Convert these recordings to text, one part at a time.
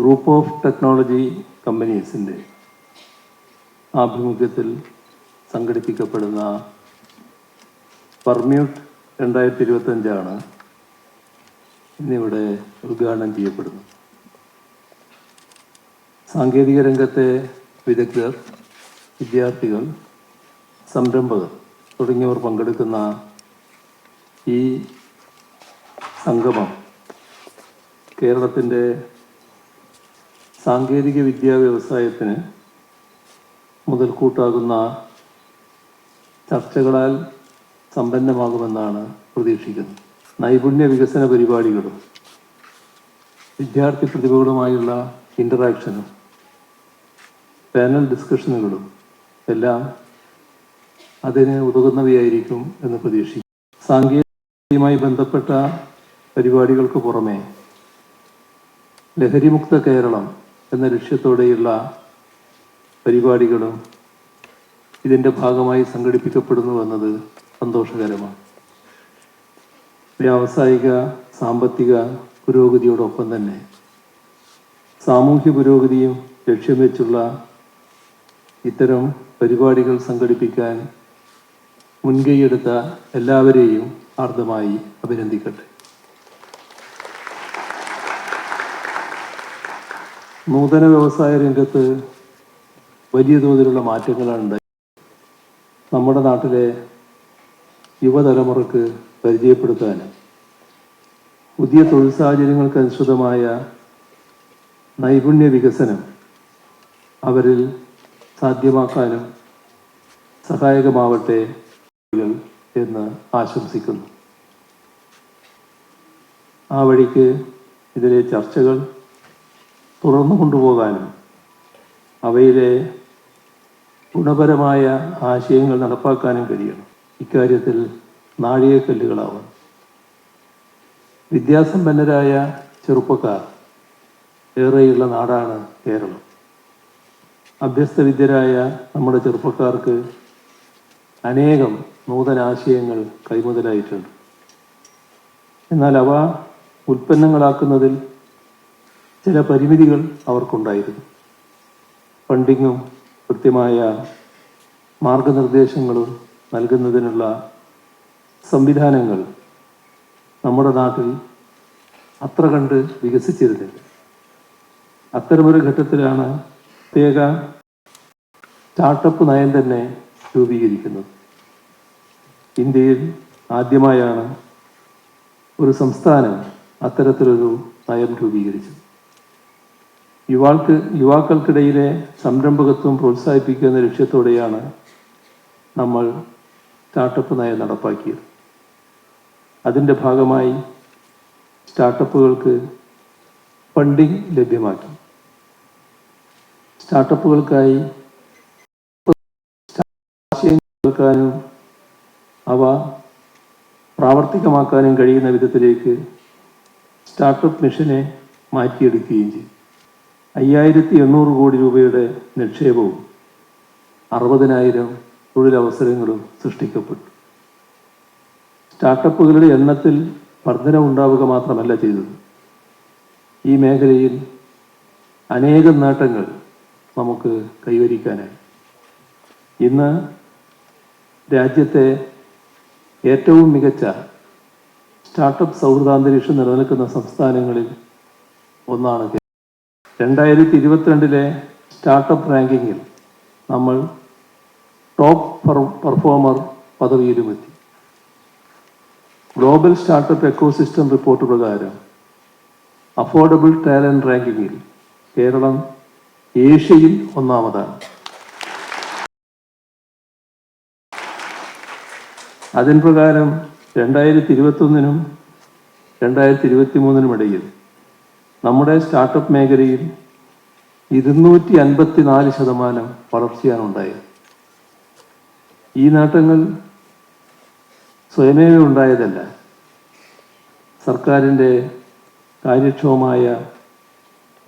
Group of technology കമ്പനീസിന്റെ ആഭിമുഖ്യത്തിൽ സംഘടിപ്പിക്കപ്പെടുന്ന പർമ്യൂട്ട് രണ്ടായിരത്തി ഇരുപത്തഞ്ചാണ് ഇന്നിവിടെ ഉദ്ഘാടനം ചെയ്യപ്പെടുന്നത്. സാങ്കേതിക രംഗത്തെ വിദഗ്ധർ വിദ്യാർത്ഥികൾ സംരംഭകർ തുടങ്ങിയവർ പങ്കെടുക്കുന്ന ഈ സംഗമം കേരളത്തിന്റെ സാങ്കേതിക വിദ്യാ വ്യവസായത്തിന് മുതൽക്കൂട്ടാകുന്ന ചർച്ചകളാൽ സമ്പന്നമാകുമെന്നാണ് പ്രതീക്ഷിക്കുന്നത്. നൈപുണ്യ വികസന പരിപാടികളും വിദ്യാർത്ഥി പ്രതിഭകളുമായുള്ള ഇന്ററാക്ഷനും പാനൽ ഡിസ്കഷനുകളും എല്ലാം അതിന് ഉതകുന്നവയായിരിക്കും എന്ന് പ്രതീക്ഷിക്കും സാങ്കേതികമായി ബന്ധപ്പെട്ട പരിപാടികൾക്ക് പുറമെ ലഹരിമുക്ത കേരളം എന്ന ലക്ഷ്യത്തോടെയുള്ള പരിപാടികളും ഇതിന്റെ ഭാഗമായി സംഘടിപ്പിക്കപ്പെടുന്നു എന്നത് സന്തോഷകരമാണ്. വ്യാവസായിക സാമ്പത്തിക പുരോഗതിയോടൊപ്പം തന്നെ സാമൂഹ്യ പുരോഗതിയും ലക്ഷ്യം വെച്ചുള്ള ഇത്തരം പരിപാടികൾ സംഘടിപ്പിക്കാൻ മുൻകൈയെടുത്ത എല്ലാവരെയും ആർദ്രമായി അഭിനന്ദിക്കട്ടെ. നൂതന വ്യവസായ രംഗത്ത് വലിയ തോതിലുള്ള മാറ്റങ്ങളാണ് ഉണ്ടായി. നമ്മുടെ നാട്ടിലെ യുവതലമുറക്ക് പരിചയപ്പെടുത്താനും പുതിയ തൊഴിൽ സാഹചര്യങ്ങൾക്ക് അനുസൃതമായ നൈപുണ്യ വികസനം അവരിൽ സാധ്യമാക്കാനും സഹായകമാവട്ടെ എന്ന് ആശംസിക്കുന്നു. ആ വഴിക്ക് ഇതിലെ ചർച്ചകൾ തുടർന്നു കൊണ്ടുപോകാനും അവയിലെ ഗുണപരമായ ആശയങ്ങൾ നടപ്പാക്കാനും കഴിയണം. ഇക്കാര്യത്തിൽ നാഴികക്കല്ലുകളാവും. വിദ്യാസമ്പന്നരായ ചെറുപ്പക്കാർ ഏറെയുള്ള നാടാണ് കേരളം. അഭ്യസ്തവിദ്യരായ നമ്മുടെ ചെറുപ്പക്കാർക്ക് അനേകം നൂതന ആശയങ്ങൾ കൈമുതലായിട്ടുണ്ട്. എന്നാൽ അവ ഉൽപ്പന്നങ്ങളാക്കുന്നതിൽ ചില പരിമിതികൾ അവർക്കുണ്ടായിരുന്നു. ഫണ്ടിങ്ങും കൃത്യമായ മാർഗനിർദ്ദേശങ്ങളും നൽകുന്നതിനുള്ള സംവിധാനങ്ങൾ നമ്മുടെ നാട്ടിൽ അത്ര കണ്ട് വികസിച്ചിരുന്നില്ല. അത്തരമൊരു ഘട്ടത്തിലാണ് പ്രത്യേക സ്റ്റാർട്ടപ്പ് നയം തന്നെ രൂപീകരിക്കുന്നത്. ഇന്ത്യയിൽ ആദ്യമായാണ് ഒരു സംസ്ഥാനം അത്തരത്തിലൊരു നയം രൂപീകരിച്ചത്. യുവാൾക്ക് യുവാക്കൾക്കിടയിലെ സംരംഭകത്വം പ്രോത്സാഹിപ്പിക്കുന്ന ലക്ഷ്യത്തോടെയാണ് നമ്മൾ സ്റ്റാർട്ടപ്പ് നയം നടപ്പാക്കിയത്. അതിന്റെ ഭാഗമായി സ്റ്റാർട്ടപ്പുകൾക്ക് ഫണ്ടിംഗ് ലഭ്യമാക്കി. സ്റ്റാർട്ടപ്പുകൾക്കായി ആശയങ്ങൾക്കാനും അവ പ്രാവർത്തികമാക്കാനും കഴിയുന്ന വിധത്തിലേക്ക് സ്റ്റാർട്ടപ്പ് മിഷനെ മാറ്റിയെടുക്കുകയും ചെയ്തു. അയ്യായിരത്തി എണ്ണൂറ് കോടി രൂപയുടെ നിക്ഷേപവും അറുപതിനായിരം തൊഴിലവസരങ്ങളും സൃഷ്ടിക്കപ്പെട്ടു. സ്റ്റാർട്ടപ്പുകളുടെ എണ്ണത്തിൽ വർധനമുണ്ടാവുക മാത്രമല്ല ചെയ്തത്. ഈ മേഖലയിൽ അനേകം നേട്ടങ്ങൾ നമുക്ക് കൈവരിക്കാനായി. ഇന്ന് രാജ്യത്തെ ഏറ്റവും മികച്ച സ്റ്റാർട്ടപ്പ് സൗഹൃദാന്തരീക്ഷം നിലനിൽക്കുന്ന സംസ്ഥാനങ്ങളിൽ ഒന്നാണ് രണ്ടായിരത്തി ഇരുപത്തിരണ്ടിലെ സ്റ്റാർട്ടപ്പ് റാങ്കിങ്ങിൽ നമ്മൾ ടോപ്പ് പെർഫോമർ പദവിയിലുമെത്തി. ഗ്ലോബൽ സ്റ്റാർട്ടപ്പ് എക്കോസിസ്റ്റം റിപ്പോർട്ട് പ്രകാരം അഫോർഡബിൾ ടാലന്റ് റാങ്കിങ്ങിൽ കേരളം ഏഷ്യയിൽ ഒന്നാമതാണ്. അതിൻ പ്രകാരം രണ്ടായിരത്തി ഇരുപത്തൊന്നിനും രണ്ടായിരത്തി ഇരുപത്തി മൂന്നിനും ഇടയിൽ നമ്മുടെ സ്റ്റാർട്ടപ്പ് മേഖലയിൽ ഇരുന്നൂറ്റി അൻപത്തി നാല് ശതമാനം വളർച്ചയാണ് ഉണ്ടായത്. ഈ നേട്ടങ്ങൾ സ്വയമേവ ഉണ്ടായതല്ല. സർക്കാരിന്റെ കാര്യക്ഷമമായ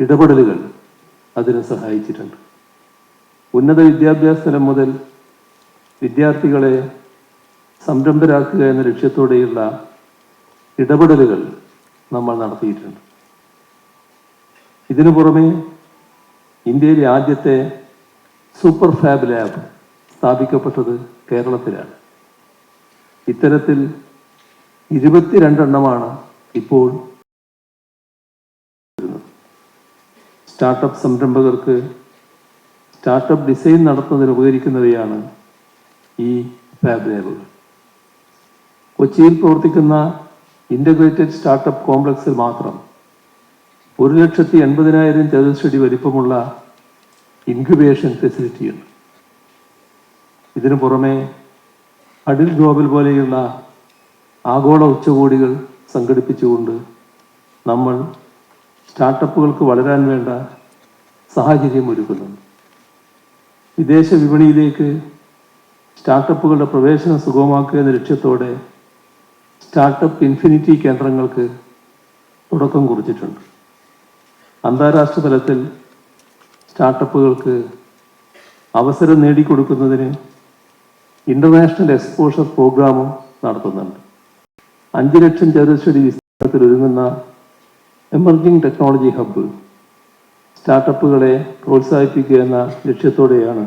ഇടപെടലുകൾ അതിന് സഹായിച്ചിട്ടുണ്ട്. ഉന്നത വിദ്യാഭ്യാസ തലം മുതൽ വിദ്യാർത്ഥികളെ സംരംഭരാക്കുക എന്ന ലക്ഷ്യത്തോടെയുള്ള ഇടപെടലുകൾ നമ്മൾ നടത്തിയിട്ടുണ്ട്. ഇതിനു പുറമെ ഇന്ത്യയിലെ ആദ്യത്തെ സൂപ്പർ ഫാബ് ലാബ് സ്ഥാപിക്കപ്പെട്ടത് കേരളത്തിലാണ്. ഇത്തരത്തിൽ ഇരുപത്തിരണ്ടെണ്ണമാണ് ഇപ്പോൾ സ്റ്റാർട്ടപ്പ് സംരംഭകർക്ക് സ്റ്റാർട്ടപ്പ് ഡിസൈൻ നടത്തുന്നതിന് ഉപകരിക്കുന്നവയാണ് ഈ ഫാബ് ലാബുകൾ. കൊച്ചിയിൽ പ്രവർത്തിക്കുന്ന ഇന്റഗ്രേറ്റഡ് സ്റ്റാർട്ടപ്പ് കോംപ്ലക്സിൽ മാത്രം ഒരു ലക്ഷത്തി എൺപതിനായിരം ചതുരശ്രടി വലിപ്പമുള്ള ഇൻക്യുബേഷൻ ഫെസിലിറ്റിയുണ്ട് ഇതിനു പുറമെ അഡിൽ ഗ്ലോബൽ പോലെയുള്ള ആഗോള ഉച്ചകോടികൾ സംഘടിപ്പിച്ചുകൊണ്ട് നമ്മൾ സ്റ്റാർട്ടപ്പുകൾക്ക് വളരാൻ വേണ്ട സാഹചര്യം ഒരുക്കുന്നുണ്ട്. വിദേശ വിപണിയിലേക്ക് സ്റ്റാർട്ടപ്പുകളുടെ പ്രവേശനം സുഗമമാക്കുക എന്ന ലക്ഷ്യത്തോടെ സ്റ്റാർട്ടപ്പ് ഇൻഫിനിറ്റി കേന്ദ്രങ്ങൾക്ക് തുടക്കം കുറിച്ചിട്ടുണ്ട്. അന്താരാഷ്ട്ര തലത്തിൽ സ്റ്റാർട്ടപ്പുകൾക്ക് അവസരം നേടിക്കൊടുക്കുന്നതിന് ഇന്റർനാഷണൽ എക്സ്പോഷർ പ്രോഗ്രാമും നടത്തുന്നുണ്ട്. അഞ്ച് ലക്ഷം ചതുരശ്വരി വിസ്തീർണത്തിൽ ഒരുങ്ങുന്ന എമർജിംഗ് ടെക്നോളജി ഹബ്ബ് സ്റ്റാർട്ടപ്പുകളെ പ്രോത്സാഹിപ്പിക്കുക എന്ന ലക്ഷ്യത്തോടെയാണ്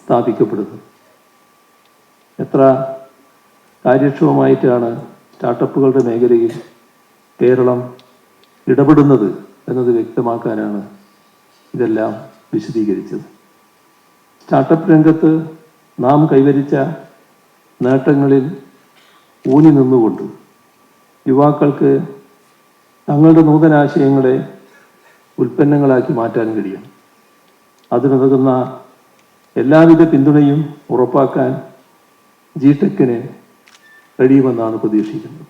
സ്ഥാപിക്കപ്പെടുന്നത്. എത്ര കാര്യക്ഷമമായിട്ടാണ് സ്റ്റാർട്ടപ്പുകളുടെ മേഖലയിൽ കേരളം ഇടപെടുന്നത് എന്നത് വ്യക്തമാക്കാനാണ് ഇതെല്ലാം വിശദീകരിച്ചത്. സ്റ്റാർട്ടപ്പ് രംഗത്ത് നാം കൈവരിച്ച നേട്ടങ്ങളിൽ ഊന്നി നിന്നുകൊണ്ട് യുവാക്കൾക്ക് തങ്ങളുടെ നൂതനാശയങ്ങളെ ഉൽപ്പന്നങ്ങളാക്കി മാറ്റാൻ കഴിയും അതിനുതകുന്ന എല്ലാവിധ പിന്തുണയും ഉറപ്പാക്കാൻ ജി ടെക്കിന് കഴിയുമെന്നാണ് പ്രതീക്ഷിക്കുന്നത്.